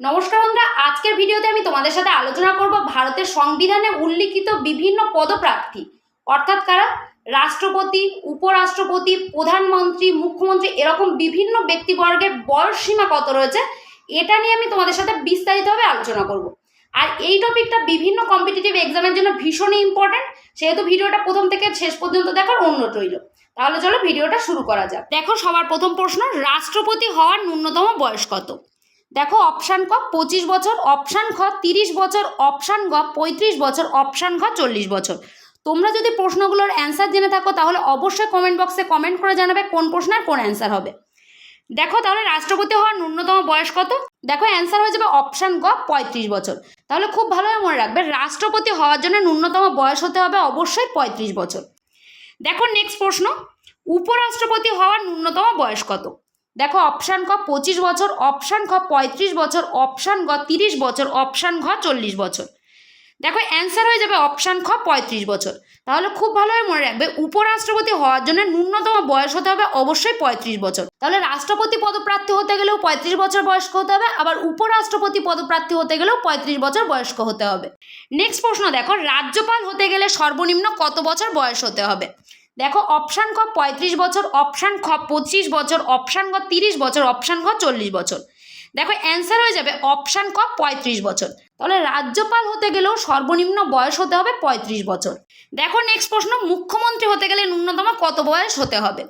নমস্কার বন্ধুরা, আজকের ভিডিওতে আমি তোমাদের সাথে আলোচনা করব ভারতের সংবিধানে উল্লিখিত বিভিন্ন পদপ্রার্থী। অর্থাৎ কারা? রাষ্ট্রপতি, উপরাষ্ট্রপতি, প্রধানমন্ত্রী, মুখ্যমন্ত্রী এরকম বিভিন্ন ব্যক্তিবর্গের বয়স সীমা কত রয়েছে, এটা নিয়ে আমি তোমাদের সাথে বিস্তারিতভাবে আলোচনা করব। আর এই টপিকটা বিভিন্ন কম্পিটিটিভ এক্সামের জন্য ভীষণই ইম্পর্টেন্ট সেহেতু ভিডিওটা প্রথম থেকে শেষ পর্যন্ত দেখার অনুরোধ রইল। তাহলে চলো ভিডিওটা শুরু করা যাক। দেখো, সবার প্রথম প্রশ্ন, রাষ্ট্রপতি হওয়ার ন্যূনতম বয়স কত? দেখো অপশান ক, পঁচিশ বছর অপশান খ, তিরিশ বছর অপশান গ, পঁয়ত্রিশ বছর অপশান ঘ, চল্লিশ বছর। তোমরা যদি প্রশ্নগুলোর অ্যান্সার জেনে থাকো, তাহলে অবশ্যই কমেন্ট বক্সে কমেন্ট করে জানাবে কোন প্রশ্নের কোন অ্যান্সার হবে। দেখো তাহলে রাষ্ট্রপতি হওয়ার ন্যূনতম বয়স কত? দেখো অ্যান্সার হয়ে যাবে অপশান গ, পঁয়ত্রিশ বছর। তাহলে খুব ভালোভাবে মনে রাখবে, রাষ্ট্রপতি হওয়ার জন্য ন্যূনতম বয়স হতে হবে অবশ্যই পঁয়ত্রিশ বছর। দেখো নেক্সট প্রশ্ন, উপরাষ্ট্রপতি হওয়ার ন্যূনতম বয়স কত? দেখো অপশান ক পঁচিশ বছর অপশান খ পঁয়ত্রিশ বছর অপশান গ তিরিশ বছর অপশান ঘ চল্লিশ বছর। দেখো অ্যান্সার হয়ে যাবে অপশান খ পঁয়ত্রিশ বছর। তাহলে খুব ভালোভাবে মনে রাখবে, উপরাষ্ট্রপতি হওয়ার জন্য ন্যূনতম বয়স হতে হবে অবশ্যই পঁয়ত্রিশ বছর। তাহলে রাষ্ট্রপতি পদপ্রার্থী হতে গেলেও পঁয়ত্রিশ বছর বয়স্ক হতে হবে, আবার উপরাষ্ট্রপতি পদপ্রার্থী হতে গেলেও পঁয়ত্রিশ বছর বয়স্ক হতে হবে। নেক্সট প্রশ্ন দেখো, রাজ্যপাল হতে গেলে সর্বনিম্ন কত বছর বয়স হতে হবে? দেখো অপশান ক পঁয়ত্রিশ বছর অপশান খ পঁচিশ বছর অপশান গ তিরিশ বছর অপশান খ চল্লিশ বছর। দেখো অ্যান্সার হয়ে যাবে অপশান ক পঁয়ত্রিশ বছর। তাহলে রাজ্যপাল হতে গেলেও সর্বনিম্ন বয়স হতে হবে পঁয়ত্রিশ বছর। দেখো নেক্সট প্রশ্ন, মুখ্যমন্ত্রী হতে গেলে ন্যূনতম কত বয়স হতে হবে?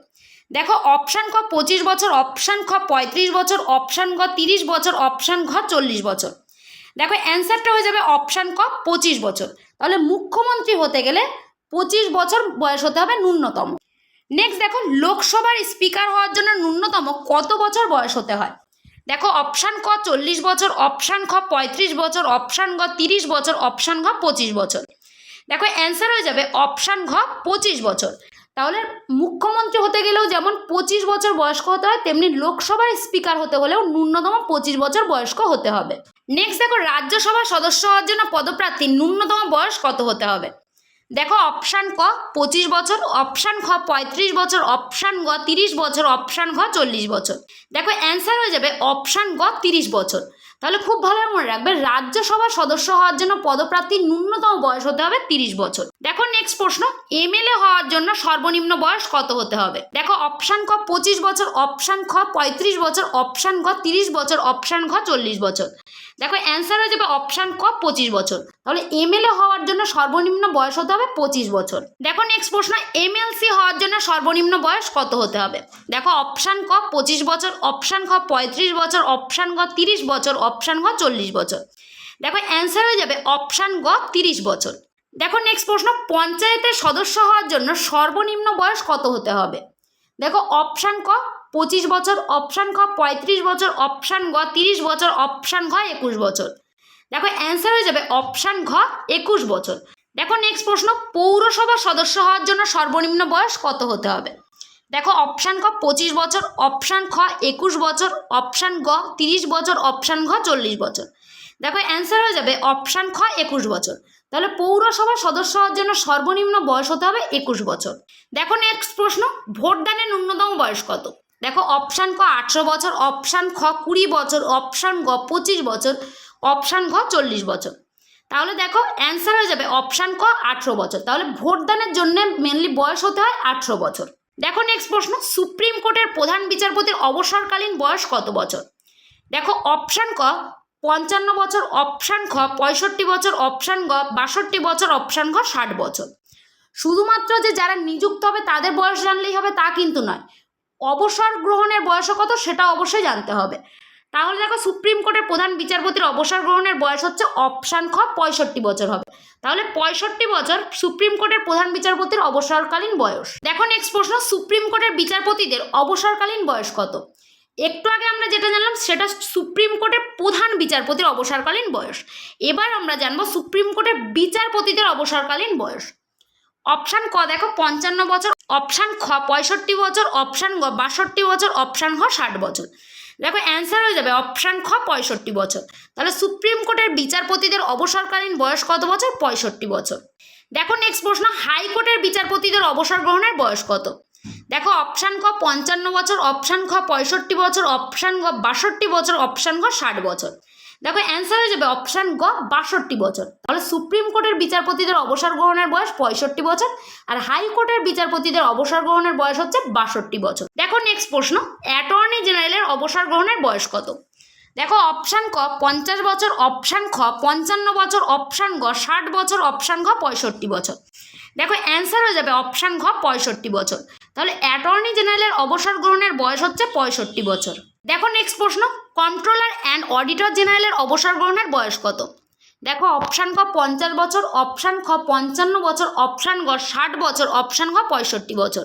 দেখো অপশান খ পঁচিশ বছর অপশান খ পঁয়ত্রিশ বছর অপশান গ তিরিশ বছর অপশান ঘ চল্লিশ বছর। দেখো অ্যান্সারটা হয়ে যাবে অপশান ক পঁচিশ বছর। তাহলে মুখ্যমন্ত্রী হতে গেলে পঁচিশ বছর বয়স হতে হবে ন্যূনতম। নেক্সট দেখো, লোকসভার স্পিকার হওয়ার জন্য ন্যূনতম কত বছর বয়স হতে হয়? দেখো অপশান ক চল্লিশ বছর অপশান খ পঁয়ত্রিশ বছর অপশান গ তিরিশ বছর অপশান ঘ পঁচিশ বছর। দেখো অ্যান্সার হয়ে যাবে অপশান ঘ পঁচিশ বছর। তাহলে মুখ্যমন্ত্রী হতে গেলেও যেমন পঁচিশ বছর বয়স্ক হতে হয়, তেমনি লোকসভার স্পিকার হতে হলেও ন্যূনতম পঁচিশ বছর বয়স্ক হতে হবে। নেক্সট দেখো, রাজ্যসভার সদস্য হওয়ার জন্য পদপ্রার্থী ন্যূনতম বয়স কত হতে হবে? দেখো অপশান ক, পঁচিশ বছর অপশান খ, পঁয়ত্রিশ বছর অপশান গ, তিরিশ বছর অপশান ঘ, চল্লিশ বছর। দেখো অ্যান্সার হয়ে যাবে অপশান গ, তিরিশ বছর। তাহলে খুব ভালো মনে রাখবে, রাজ্যসভার সদস্য হওয়ার জন্য পদপ্রার্থীর ন্যূনতম বয়স হতে হবে তিরিশ বছর। দেখো নেক্সট প্রশ্ন এমএলএ হওয়ার জন্য সর্বনিম্ন বয়স কত হতে হবে? দেখো অপশান ক, পঁচিশ বছর অপশান খ, পঁয়ত্রিশ বছর অপশান ঘ তিরিশ বছর অপশান ঘ, চল্লিশ বছর। দেখো অ্যান্সার হয়ে যাবে অপশান ক, পঁচিশ বছর। তাহলে এমএলএ হওয়ার জন্য সর্বনিম্ন বয়স হতে হবে পঁচিশ বছর। দেখো নেক্সট প্রশ্ন এমএলসি হওয়ার জন্য সর্বনিম্ন বয়স কত হতে হবে? দেখো অপশান ক, পঁচিশ বছর অপশান খ, পঁয়ত্রিশ বছর অপশান গ, তিরিশ বছর অপশান ঘ চল্লিশ বছর। দেখো অ্যান্সার হয়ে যাবে অপশান গ, তিরিশ বছর। দেখো নেক্সট প্রশ্ন, পঞ্চায়েতের সদস্য হওয়ার জন্য সর্বনিম্ন বয়স কত হতে হবে? দেখো অপশান ক পঁচিশ বছর অপশান খ পঁয়ত্রিশ বছর অপশান গ তিরিশ বছর অপশান ঘ একুশ বছর। দেখো অ্যান্সার হয়ে যাবে অপশান ঘ একুশ বছর। দেখো নেক্সট প্রশ্ন পৌরসভার সদস্য হওয়ার জন্য সর্বনিম্ন বয়স কত হতে হবে? দেখো অপশান ক পঁচিশ বছর অপশান খ একুশ বছর অপশান গ তিরিশ বছর অপশান ঘ চল্লিশ বছর। দেখো অ্যান্সার হয়ে যাবে অপশান খ একুশ বছর। তাহলে পৌরসভার সদস্য হওয়ার জন্য সর্বনিম্ন বয়স হতে হবে একুশ বছর। দেখো নেক্সট প্রশ্ন, ভোটদানের ন্যূনতম বয়স কত? দেখো অপশান ক আঠেরো বছর অপশান খ কুড়ি বছর অপশান গ পঁচিশ বছর অপশান ঘ চল্লিশ বছর। তাহলে দেখো অ্যান্সার হয়ে যাবে অপশান ক আঠেরো বছর। তাহলে ভোটদানের জন্য মেনলি বয়স হতে হয় আঠেরো বছর। দেখো নেক্সট প্রশ্ন, সুপ্রিম কোর্টের প্রধান বিচারপতির অবসরকালীন বয়স কত বছর? দেখো অপশান ক পঞ্চান্ন বছর অপশান খ পঁয়ষট্টি বছর অপশান গ বাষট্টি বছর অপশান ঘ ষাট বছর। শুধুমাত্র যে যারা নিযুক্ত হবে তাদের বয়স জানলেই হবে তা কিন্তু নয়। অবসর গ্রহণের বয়স কত সেটা অবশ্যই জানতে হবে। তাহলে দেখো সুপ্রিম কোর্টের প্রধান বিচারপতির অবসর গ্রহণের বয়স হচ্ছে অপশান খ, পঁয়ষট্টি বছর হবে। তাহলে পঁয়ষট্টি বছর সুপ্রিম কোর্টের প্রধান বিচারপতির অবসরকালীন বয়স। দেখো নেক্সট প্রশ্ন, সুপ্রিম কোর্টের বিচারপতিদের অবসরকালীন বয়স কত? একটু আগে আমরা যেটা জানলাম সেটা সুপ্রিম কোর্টের প্রধান বিচারপতির অবসরকালীন বয়স। এবার আমরা জানব সুপ্রিম কোর্টের বিচারপতিদের অবসরকালীন বয়স। অপশান ক, দেখো পঞ্চান্ন বছর, অপশান খ, পঁয়ষট্টি বছর, অপশান গ, বাষট্টি বছর, অপশান ঘ, ষাট বছর। দেখো অ্যান্সার হয়ে যাবে অপশান খ, পঁয়ষট্টি বছর। তাহলে সুপ্রিম কোর্টের বিচারপতিদের অবসরকালীন বয়স কত বছর? পঁয়ষট্টি বছর। দেখো নেক্সট প্রশ্ন হাইকোর্টের বিচারপতিদের অবসর গ্রহণের বয়স কত? দেখো অপশান ক, পঞ্চান্ন বছর, অপশান খ, পঁয়ষট্টি বছর, অপশান গ, বাষট্টি বছর, অপশান ঘ ষাট বছর। দেখো অ্যান্সার হয়ে যাবে অপশান গ, বাষট্টি বছর। তাহলে সুপ্রিম কোর্টের বিচারপতিদের অবসর গ্রহণের বয়স পঁয়ষট্টি বছর, আর হাইকোর্টের বিচারপতিদের অবসর গ্রহণের বয়স হচ্ছে বাষট্টি বছর। দেখো নেক্সট প্রশ্ন অ্যাটর্নি জেনারেলের অবসর গ্রহণের বয়স কত? দেখো অপশান ক, পঞ্চাশ বছর অপশান খ, পঞ্চান্ন বছর অপশান গ, ষাট বছর অপশান ঘ পঁয়ষট্টি বছর। দেখো অ্যান্সার হয়ে যাবে অপশান ঘ পঁয়ষট্টি বছর। তাহলে অ্যাটর্নি জেনারেলের অবসর গ্রহণের বয়স হচ্ছে পঁয়ষট্টি বছর। দেখো নেক্সট প্রশ্ন কন্ট্রোলার অ্যান্ড অডিটর জেনারেলের অবসর গ্রহণের বয়স কত? দেখো, অপশান ক পঞ্চাশ বছর, অপশান খ পঞ্চান্ন বছর, অপশান গ ষাট বছর, অপশান ঘ পঁয়ষট্টি বছর।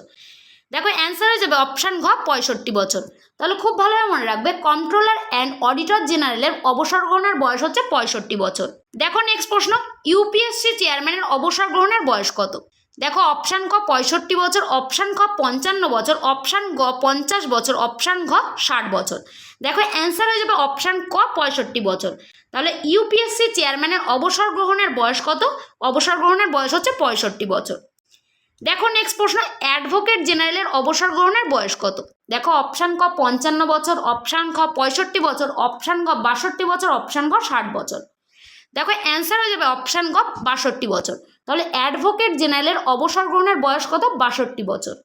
দেখো অ্যান্সার হয়ে যাবে অপশান ঘ পঁয়ষট্টি বছর। তাহলে খুব ভালোভাবে মনে রাখবে, কন্ট্রোলার অ্যান্ড অডিটর জেনারেলের অবসর গ্রহণের বয়স হচ্ছে পঁয়ষট্টি বছর। দেখো নেক্সট প্রশ্ন ইউপিএসসি চেয়ারম্যানের অবসর গ্রহণের বয়স কত? দেখো, অপশান ক পঁয়ষট্টি বছর, অপশান খ পঞ্চান্ন বছর, অপশান গ পঞ্চাশ বছর, অপশান ঘ ষাট বছর। দেখো অ্যান্সার হয়ে যাবে অপশান ক, পঁয়ষট্টি বছর। তাহলে ইউপিএসসি চেয়ারম্যানের অবসর গ্রহণের বয়স কত? অবসর গ্রহণের বয়স হচ্ছে পঁয়ষট্টি বছর। দেখো নেক্সট প্রশ্ন অ্যাডভোকেট জেনারেলের অবসর গ্রহণের বয়স কত? দেখো অপশান ক, পঞ্চান্ন বছর অপশান খ, পঁয়ষট্টি বছর অপশান গ, বাষট্টি বছর অপশান গ, ষাট বছর। দেখো অ্যান্সার হয়ে যাবে অপশান গ, বাষট্টি বছর। তাহলে অ্যাডভোকেট জেনারেলের অবসর গ্রহণের বয়স কত? বাষট্টি বছর।